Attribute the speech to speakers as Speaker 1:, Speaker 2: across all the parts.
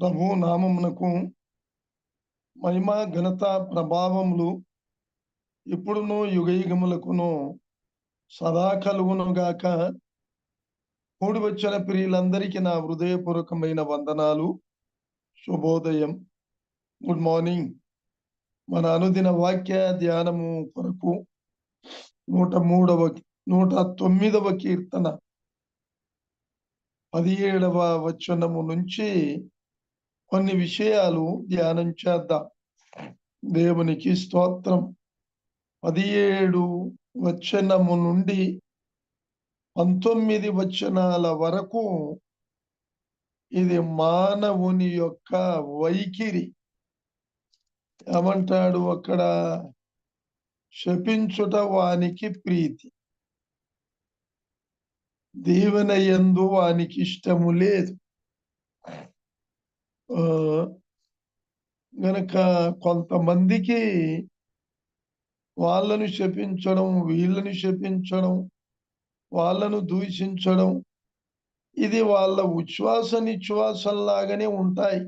Speaker 1: ప్రభు నామమునకు మహిమ ఘనత ప్రభావములు ఇప్పుడును యుగయుగములకును సదా కలుగును గాక. కూడి వచ్చిన ప్రియులందరికీ నా హృదయపూర్వకమైన వందనాలు. శుభోదయం. Good morning. మన అనుదిన వాక్య ధ్యానము కొరకు నూట మూడవ నూట తొమ్మిదవ కీర్తన పదిహేడవ వచనము నుంచి కొన్ని విషయాలు ధ్యానం చేద్దాం. దేవునికి స్తోత్రం. పదిహేడు వచనము నుండి పంతొమ్మిది వచనాల వరకు ఇది మానవుని యొక్క వైఖరి. ఏమంటాడు అక్కడ? శపించుట వానికి ప్రీతి. దీవెన ఎందు వానికి ఇష్టము లేదు. గనక కొంతమందికి వాళ్ళను శపించడం వీళ్ళని శపించడం వాళ్ళను దూషించడం ఇది వాళ్ళ ఉచ్ఛ్వాస నిశ్వాసంలాగానే ఉంటాయి.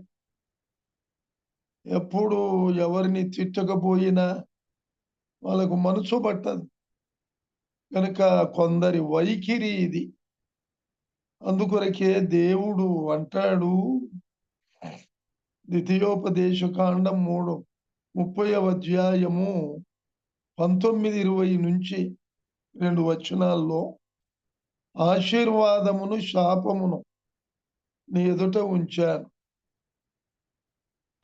Speaker 1: ఎప్పుడు ఎవరిని తిట్టకపోయినా వాళ్ళకు మనసు పట్టదు. కనుక కొందరి వైఖరి ఇది. అందుకొరకే దేవుడు అంటాడు ద్వితీయోపదేశ కాండం మూడు ముప్పై అధ్యాయము పంతొమ్మిది ఇరవై నుంచి రెండు వచనాల్లో ఆశీర్వాదమును శాపమును నీ ఎదుట ఉంచాను.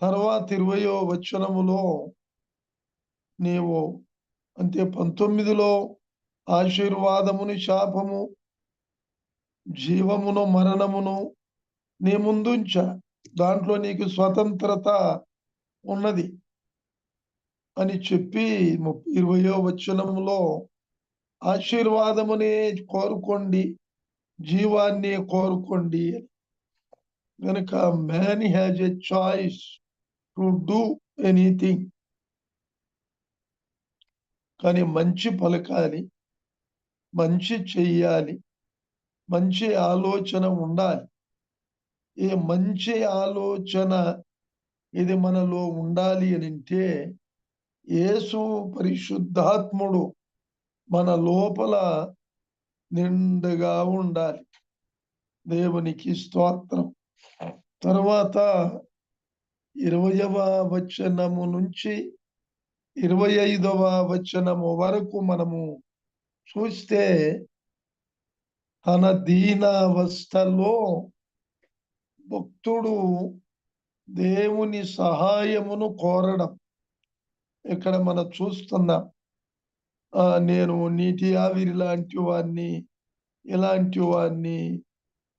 Speaker 1: తర్వాత ఇరవయో వచనములో నీవు అంటే పంతొమ్మిదిలో ఆశీర్వాదమును శాపము జీవమును మరణమును నీ ముందుంచా. దాంట్లో నీకు స్వతంత్రత ఉన్నది అని చెప్పి ముప్పై ఇరవయో వచనంలో ఆశీర్వాదమునే కోరుకోండి జీవాన్ని కోరుకోండి కనుక man has a choice to do anything కానీ మంచి పలకాలి మంచి చెయ్యాలి మంచి ఆలోచన ఉండాలి. ఈ మంచి ఆలోచన. ఇది మనలో ఉండాలి అని అంటే యేసు పరిశుద్ధాత్ముడు మన లోపల నిండుగా ఉండాలి. దేవునికి స్తోత్రం. తర్వాత ఇరవయవ వచనము నుంచి ఇరవై ఐదవ వచనము వరకు మనము చూస్తే తన దీనావస్థలో భక్తుడు దేవుని సహాయమును కోరడం. ఇక్కడ మనం చూస్తున్నాం నేను నీటి ఆవిరి లాంటి వాడిని ఇలాంటి వాడిని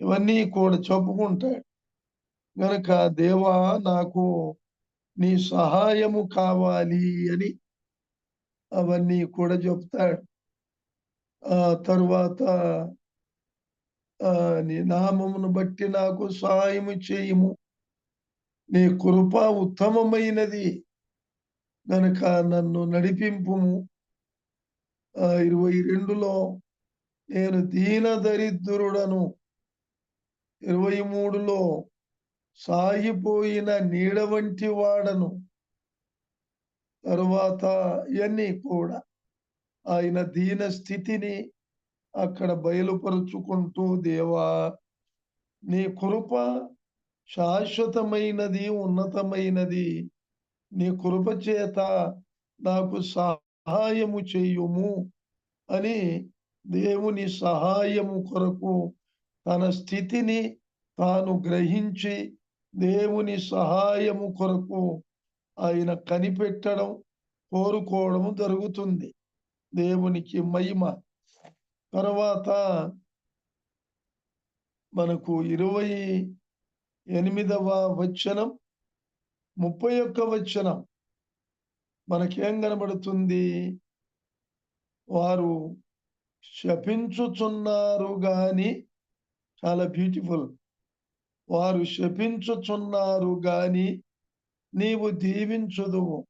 Speaker 1: ఇవన్నీ కూడా చెప్పుకుంటాడు. గనక దేవా నాకు నీ సహాయము కావాలి అని అవన్నీ కూడా చెప్తాడు. ఆ తరువాత నీ నామమును బట్టి నాకు సహాయము చేయము. నీ కృప ఉత్తమమైనది గనక నన్ను నడిపింపుము. ఇరవై రెండులో నేను దీన దరిద్రుడను ఇరవై మూడులో సాగిపోయిన నీడ వంటి వాడను. తరువాత ఇవన్నీ కూడా ఆయన దీన స్థితిని అక్కడ బయలుపరుచుకుంటూ దేవా నీ కృప శాశ్వతమైనది ఉన్నతమైనది. నీ కృప చేత నాకు సహాయము చేయుము అని దేవుని సహాయము కొరకు తన స్థితిని తాను గ్రహించి దేవుని సహాయము కొరకు ఆయన కనిపెట్టడం కోరుకోవడం జరుగుతుంది. దేవునికి మహిమ. తర్వాత మనకు ఇరవై ఎనిమిదవ వచనం ముప్పై ఒక్క వచనం. మనకేం కనబడుతుంది? వారు శపించుచున్నారు కానీ చాలా బ్యూటిఫుల్ వారు శపించుచున్నారు కానీ నీవు దీవించుదువు.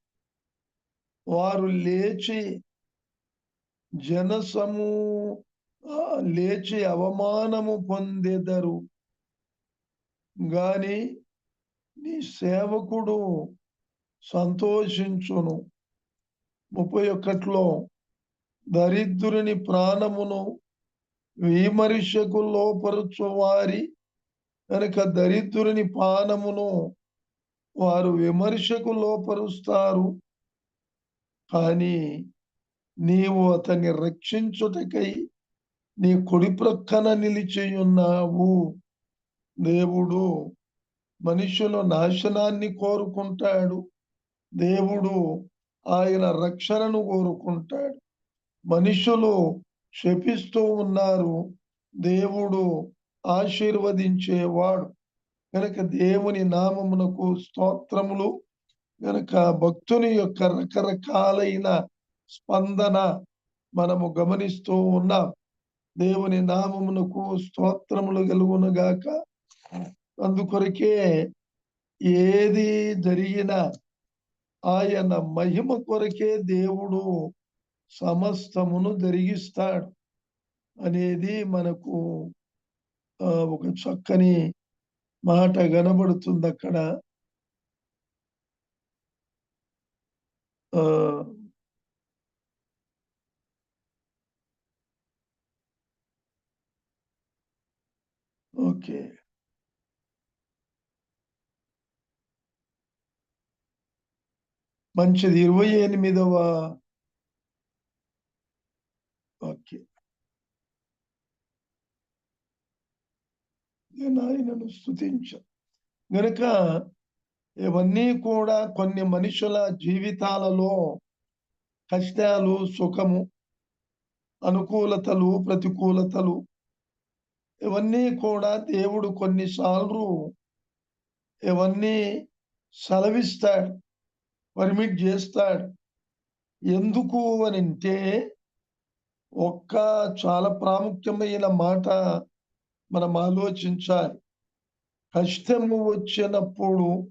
Speaker 1: వారు లేచి జనసము లేచి అవమానము పొందెదరు. గాని నీ సేవకుడు సంతోషించును. ముప్పై ఒకటిలో దరిద్రుని ప్రాణమును విమర్శకు లోపరుచువారి కనుక దరిద్రుని పానమును వారు విమర్శకు లోపరుస్తారు కానీ నీవు అతన్ని రక్షించుటకై నీ కుడి ప్రక్కన నిలిచియున్నావు. దేవుడు మనుషుల నాశనాన్ని కోరుకుంటాడు. దేవుడు ఆయన రక్షణను కోరుకుంటాడు. మనుషులు శపిస్తూ ఉన్నారు. దేవుడు ఆశీర్వదించేవాడు. కనుక దేవుని నామమునకు స్తోత్రములు కనుక భక్తుని యొక్క రకరకాలైన స్పందన మనము గమనిస్తూ ఉన్నాం. దేవుని నామమునకు స్తోత్రములు కలుగునుగాక అందుకొరకే ఏది జరిగినా ఆయన మహిమ కొరకే దేవుడు సమస్తమును జరిగిస్తాడు అనేది మనకు ఒక చక్కని మాట కనబడుతుంది అక్కడ ఓకే మంచిది. ఇరవై ఎనిమిదవ ఓకే. నేను ఆయనను స్థుతించ గనుక ఇవన్నీ కూడా కొన్ని మనుషుల జీవితాలలో కష్టాలు సుఖము అనుకూలతలు ప్రతికూలతలు ఇవన్నీ కూడా దేవుడు కొన్నిసార్లు ఇవన్నీ సెలవిస్తాడు పర్మిట్ చేస్తాడు. ఎందుకు అని అంటే ఒక్క చాలా ప్రాముఖ్యమైన మాట మనం ఆలోచించాలి. కష్టము వచ్చినప్పుడు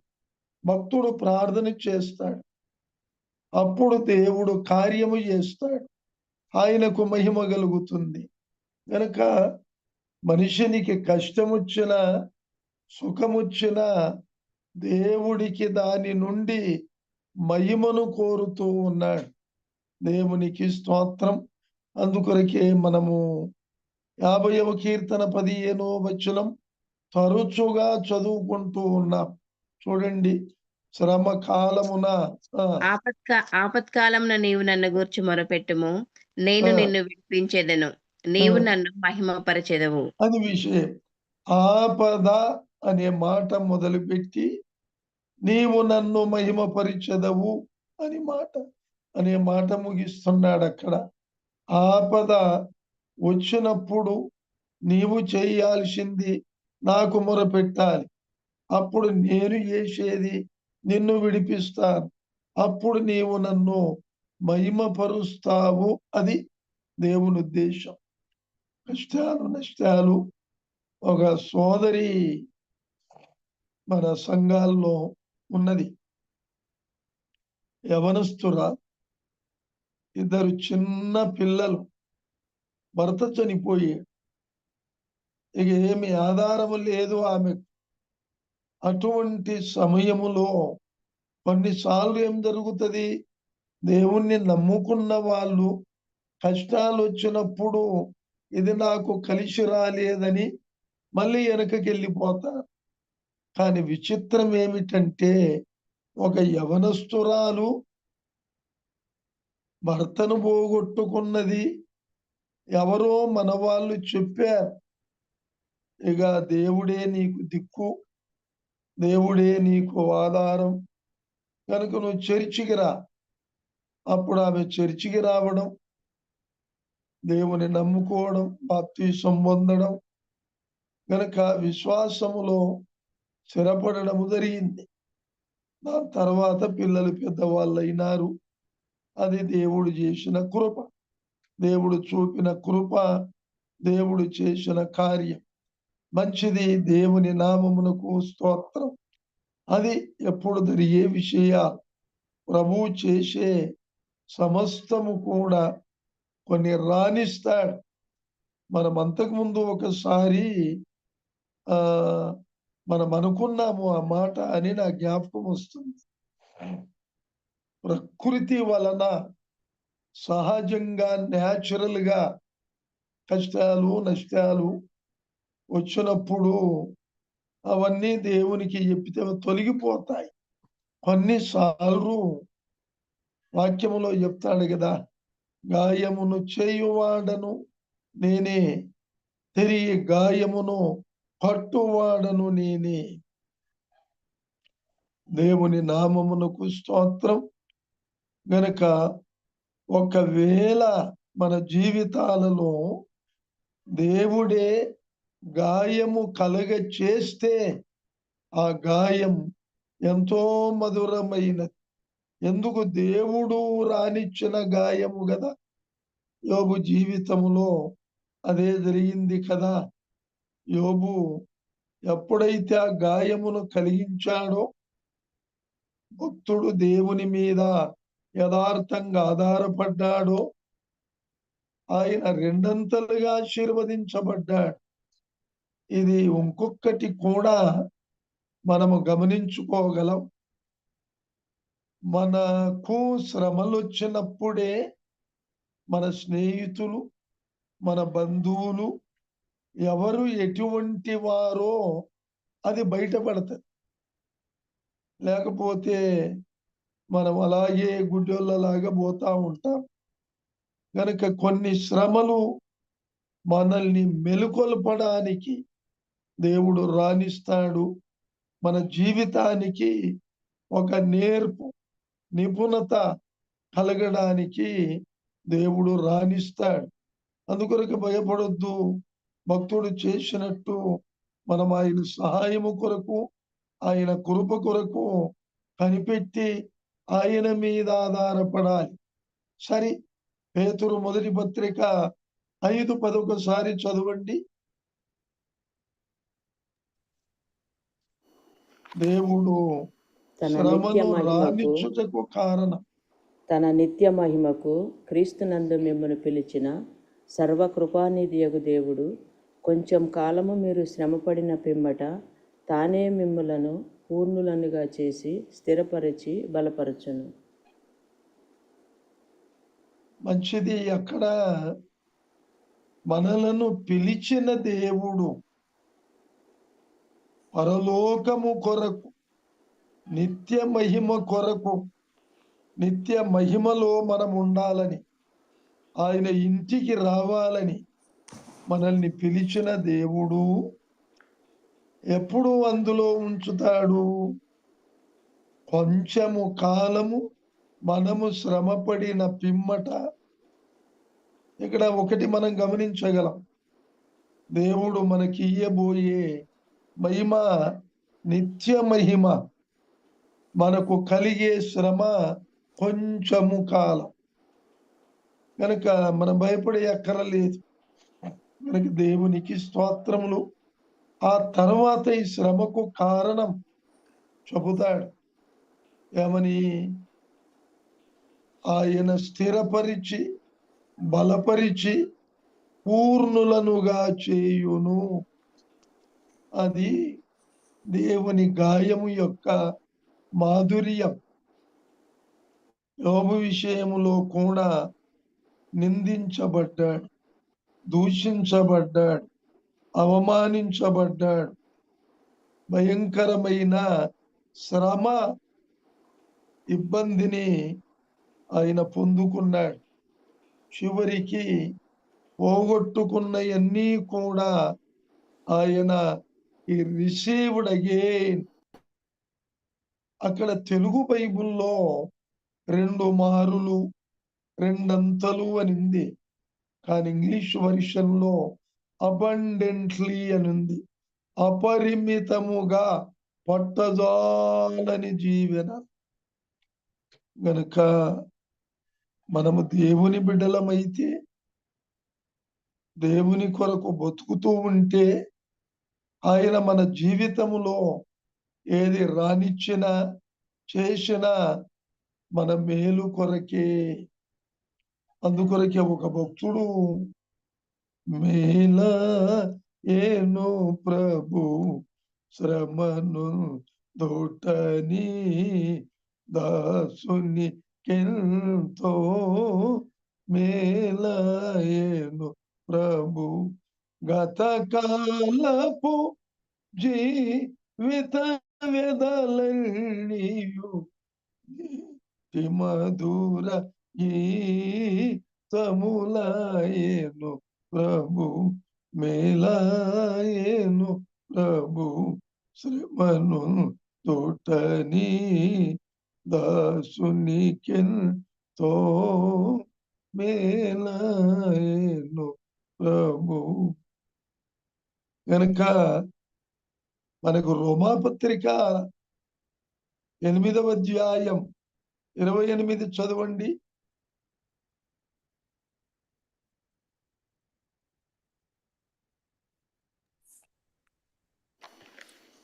Speaker 1: భక్తుడు ప్రార్థన చేస్తాడు. అప్పుడు దేవుడు కార్యము చేస్తాడు. ఆయనకు మహిమ కలుగుతుంది. కనుక మనిషినికి కష్టం వచ్చిన సుఖముచ్చిన దేవుడికి దాని నుండి మహిమను కోరుతూ ఉన్నాడు. దేవునికి స్తోత్రం. అందుకొరకే మనము యాభైవ కీర్తన పదిహేనో వచనం తరచుగా చదువుకుంటూ ఉన్నాం. చూడండి శ్రమ కాలమున
Speaker 2: ఆపత్క ఆపత్కాలమున నీవు నన్ను గూర్చి మొరపెట్టుము. నేను నిన్ను విడిపించేదను. నీవు నన్ను మహిమపరచెదవు.
Speaker 1: అది విషయం ఆపద అనే మాట మొదలుపెట్టి నీవు నన్ను మహిమపరిచెదవు అని మాట అనే మాట ముగిస్తున్నాడు అక్కడ. ఆపద వచ్చినప్పుడు నీవు చేయాల్సింది నాకు మొరపెట్టాలి. అప్పుడు నేను చేసేది నిన్ను విడిపిస్తాను. అప్పుడు నీవు నన్ను మహిమపరుస్తావు అది దేవుని ఉద్దేశం. కష్టాలు నష్టాలు ఒక సోదరి మన సంఘాల్లో ఉన్నది. యవనస్తుర. ఇద్దరు చిన్న పిల్లలు. భర్త చనిపోయి. ఇక ఏమి ఆధారము లేదు ఆమె. అటువంటి సమయములో కొన్నిసార్లు ఏం జరుగుతుంది? దేవుణ్ణి నమ్ముకున్న వాళ్ళు కష్టాలు వచ్చినప్పుడు ఇది నాకు కలిసి రాలేదని మళ్ళీ వెనకకి వెళ్ళిపోతారు కానీ విచిత్రం ఏమిటంటే ఒక యవనస్తురాలు భర్తను పోగొట్టుకున్నది ఎవరో మన వాళ్ళు చెప్పారు. ఇక దేవుడే నీకు దిక్కు దేవుడే నీకు ఆధారం. కనుక నువ్వు చర్చికి రా. అప్పుడు ఆమె చర్చికి రావడం దేవుని నమ్ముకోవడం బాప్తీసం పొందడం కనుక విశ్వాసములో స్థిరపడము జరిగింది. దాని తర్వాత పిల్లలు పెద్దవాళ్ళు అయినారు అది దేవుడు చేసిన కృప. దేవుడు చూపిన కృప దేవుడు చేసిన కార్యం. మంచిది దేవుని నామమునకు స్తోత్రం. అది ఎప్పుడు జరిగే విషయాలు. ప్రభు చేసే సమస్తము కూడా కొన్ని రాణిస్తాడు. మనం అంతకుముందు ఒకసారి ఆ మనం అనుకున్నాము ఆ మాట అని నా జ్ఞాపకం వస్తుంది. ప్రకృతి వలన సహజంగా న్యాచురల్గా కష్టాలు నష్టాలు వచ్చినప్పుడు అవన్నీ దేవునికి చెప్పితే తొలగిపోతాయి. కొన్నిసార్లు వాక్యములో చెప్తాడు కదా గాయమును చేయువాడను నేనే. తిరిగి గాయమును పట్టువాడను నేనే. దేవుని నామమునకు స్తోత్రం. గనక ఒకవేళ మన జీవితాలలో దేవుడే గాయము కలగ చేస్తే ఆ గాయం ఎంతో మధురమైనది. ఎందుకు దేవుడు రానిచ్చిన గాయము కదా యోబు జీవితంలో అదే జరిగింది కదా. యోబు ఎప్పుడైతే ఆ గాయమును కలిగించాడో భక్తుడు దేవుని మీద యథార్థంగా ఆధారపడ్డాడో ఆయన రెండంతలుగా ఆశీర్వదించబడ్డాడు. ఇది ఇంకొకటి కూడా మనము గమనించుకోగలం. మనకు శ్రమలు వచ్చినప్పుడే మన స్నేహితులు మన బంధువులు ఎవరు ఎటువంటి వారో అది బయటపడతారు. లేకపోతే మనం అలాగే గుడ్డోళ్ళలాగా పోతా ఉంటాం. కనుక కొన్ని శ్రమలు మనల్ని మెలుకొల్పడానికి దేవుడు రాణిస్తాడు. మన జీవితానికి ఒక నేర్పు నిపుణత కలగడానికి దేవుడు రాణిస్తాడు. అందుకొరకు భయపడొద్దు. భక్తుడు చేసినట్టు మనం ఆయన సహాయము కొరకు ఆయన కృప కొరకు కనిపెట్టి ఆయన మీద ఆధారపడాలి. సరే పేతురు మొదటి పత్రిక ఐదు పదొకసారి చదవండి. దేవుడు
Speaker 3: తన నిత్య మహిమకు
Speaker 1: కారణం.
Speaker 3: తన నిత్య మహిమకు క్రీస్తునందు మిమ్మల్ని పిలిచిన సర్వకృపానిధియగు దేవుడు కొంచెం కాలము మీరు శ్రమపడిన పిమ్మట తానే మిమ్ములను పూర్ణులనుగా చేసి స్థిరపరిచి బలపరచును.
Speaker 1: మంచిది అక్కడ మనలను పిలిచిన దేవుడు పరలోకము కొరకు నిత్య మహిమ కొరకు నిత్య మహిమలో మనం ఉండాలని ఆయన ఇంటికి రావాలని మనల్ని పిలిచిన దేవుడు ఎప్పుడు అందులో ఉంచుతాడు? కొంచెము కాలము మనము శ్రమపడిన పిమ్మట. ఇక్కడ ఒకటి మనం గమనించగలం. దేవుడు మనకి ఇయ్యబోయే మహిమ నిత్య మహిమ. మనకు కలిగే శ్రమ కొంచెము కాలం. కనుక మనం భయపడే అక్కరలేదు మనకి దేవునికి స్తోత్రములు. ఆ తర్వాత ఈ శ్రమకు కారణం చెబుతాడు. ఏమని? ఆయన స్థిరపరిచి బలపరిచి పూర్ణులనుగా చేయును. అది దేవుని గాయము యొక్క మాధుర్యం. యోబు విషయములో కూడా నిందించబడ్డాడు దూషించబడ్డాడు అవమానించబడ్డాడు. భయంకరమైన శ్రమ ఇబ్బందిని ఆయన పొందుకున్నాడు. చివరికి పోగొట్టుకున్నవన్నీ కూడా ఆయన ఈ రిసీవ్డ్ అగైన్ అక్కడ తెలుగు బైబుల్లో రెండు మారులు రెండంతలు అనింది. కానీ ఇంగ్లీష్ వర్షన్లో అబండెంట్లీ అని ఉంది అపరిమితముగా పట్టజాలని జీవన. గనుక మనము దేవుని బిడ్డలమైతే దేవుని కొరకు బతుకుతూ ఉంటే ఆయన మన జీవితములో ఏది రానిచ్చిన చేసినా మన మేలు కొరకే అందుకొరకే ఒక భక్తుడు మేల ఏను ప్రభు శ్రమను దోటని దాసుని కెంతో మేలాయను ప్రభు గతకాలపు జీవిత వెదలన్నీయు మధుర గీతములాయను ప్రభు మేలాయను ప్రభు. శ్రమను తోటని దాసునికెంతో మేలాయను ప్రభు. కనుక మనకు రోమాపత్రిక ఎనిమిదవ అధ్యాయం ఇరవై ఎనిమిది చదవండి.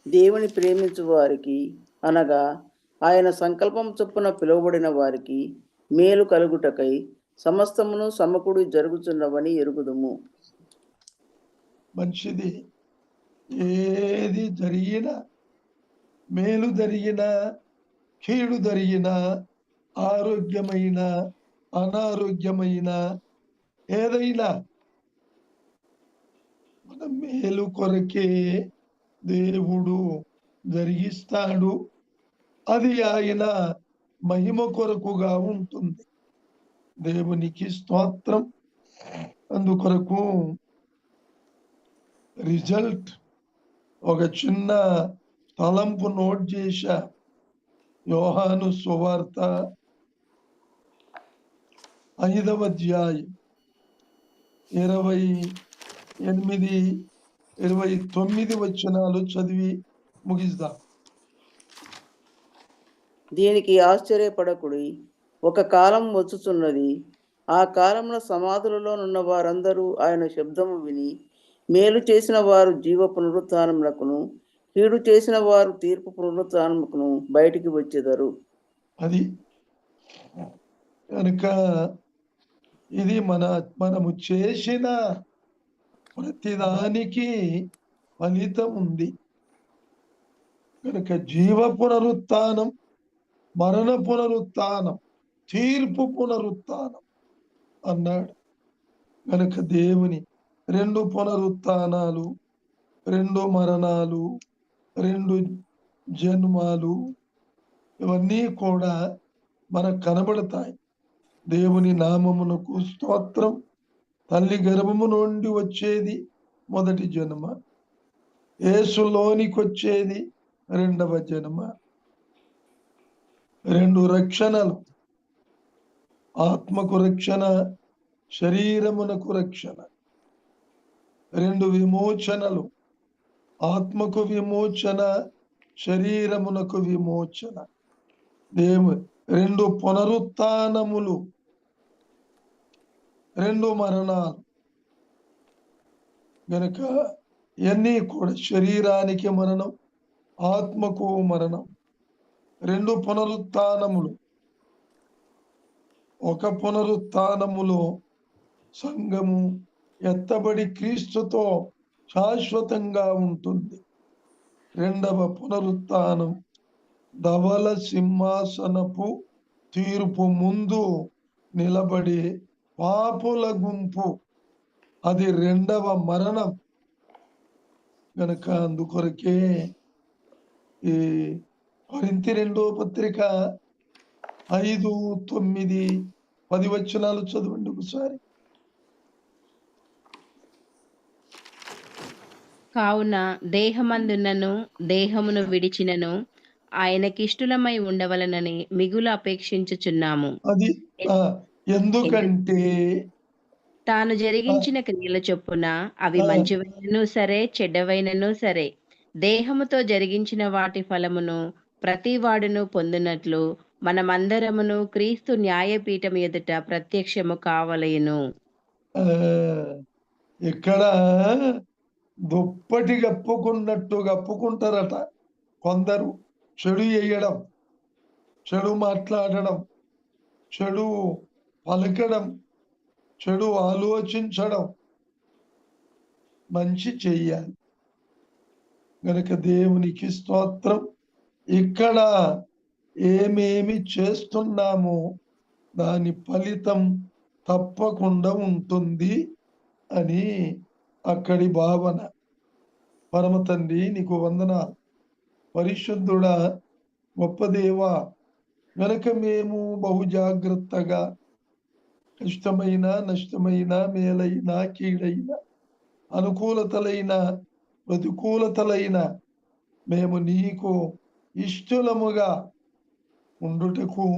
Speaker 3: దేవుని ప్రేమించు వారికి అనగా ఆయన సంకల్పం చొప్పున పిలువబడిన వారికి మేలు కలుగుటకై సమస్తమును సమకూడి జరుగుతున్నవని ఎరుగుదుము.
Speaker 1: మంచిది. ఏది జరిగినా మేలు జరిగినా కీడు జరిగినా ఆరోగ్యమైన అనారోగ్యమైన ఏదైనా మన మేలు కొరకే దేవుడు జరిగిస్తాడు. అది ఆయన మహిమ కొరకుగా ఉంటుంది. దేవునికి స్తోత్రం. అందుకొరకు రిజల్ట్ ఒక చిన్న తలంపు నోట్ చేశా. యోహాను సువార్త ఐదవ అధ్యాయం ఇరవై ఎనిమిది ఇరవై తొమ్మిది వచనాలు చదివి ముగిద్దాం
Speaker 3: దీనికి ఆశ్చర్యపడకుడి. ఒక కాలం వచ్చుచున్నది. ఆ కాలంలో సమాధులలో ఉన్న వారందరూ ఆయన శబ్దము విని మేలు చేసిన వారు జీవ పునరుత్నములకును కీడు చేసిన వారు తీర్పు పునరుత్నముకును బయటికి వచ్చేదారు.
Speaker 1: అది కనుక ఇది మన మనము చేసిన ప్రతిదానికి ఫలితం ఉంది. కనుక జీవ పునరుత్నం మరణ పునరుత్థానం తీర్పు పునరుత్నం అన్నాడు. కనుక దేవుని రెండు పునరుత్థానాలు రెండు మరణాలు రెండు జన్మాలు ఇవన్నీ కూడా మనకు కనబడతాయి. దేవుని నామమునకు స్తోత్రం. తల్లి గర్భము నుండి వచ్చేది మొదటి జన్మ. యేసులోనికి వచ్చేది రెండవ జన్మ. రెండు రక్షణలు. ఆత్మకు రక్షణ శరీరమునకు రక్షణ. రెండు విమోచనలు. ఆత్మకు విమోచన శరీరమునకు విమోచన. దేవు రెండు పునరుత్నములు. రెండు మరణాలు. గనక ఇవన్నీ కూడా శరీరానికి మరణం ఆత్మకు మరణం. రెండు పునరుత్నములు. ఒక పునరుత్నములో సంఘము ఎత్తబడి క్రీస్తుతో శాశ్వతంగా ఉంటుంది. రెండవ పునరుత్నం ధవల సింహాసనపు తీర్పు ముందు నిలబడి పాపుల గుంపు. అది రెండవ మరణం. గనక అందుకొరకే ఈ కొరింతి రెండో పత్రిక ఐదు తొమ్మిది పది వచనాలు చదవండి ఒకసారి.
Speaker 2: కావున దేహమందున్నను దేహమును విడిచినను ఆయనకిష్టులమై ఉండవలనని మిగులు అపేక్షించుచున్నాము.
Speaker 1: అది ఎందుకంటే
Speaker 2: తాను జరిగించిన క్రియల చొప్పున అవి. మంచివైనను సరే చెడ్డవైనను సరే. దేహముతో జరిగించిన వాటి ఫలమును ప్రతి వాడును పొందినట్లు మనమందరమును క్రీస్తు న్యాయపీఠం ఎదుట ప్రత్యక్షము కావలయును
Speaker 1: ఆ, ఇక్కడ దుప్పటి కప్పుకున్నట్టు కప్పుకుంటారట కొందరు. చెడు వేయడం చెడు మాట్లాడడం చెడు పలకడం చెడు ఆలోచించడం మంచి చెయ్యాలి. గనుక దేవునికి స్తోత్రం. ఇక్కడ ఏమేమి చేస్తున్నామో దాని ఫలితం తప్పకుండా ఉంటుంది అని అక్కడి భావన. పరమ తండ్రి నీకు వందనాలు పరిశుద్ధుడా గొప్ప దేవ వెనక మేము బహు జాగ్రత్తగా కష్టమైన నష్టమైన మేలైన కీడైన అనుకూలతలైన ప్రతికూలతలైన మేము నీకు ఇష్టలముగా ఉండుటకు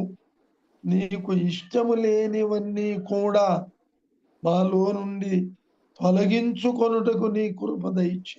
Speaker 1: నీకు ఇష్టము లేనివన్నీ కూడా మాలో నుండి తొలగించుకొనుటకు నీ కృప దయచి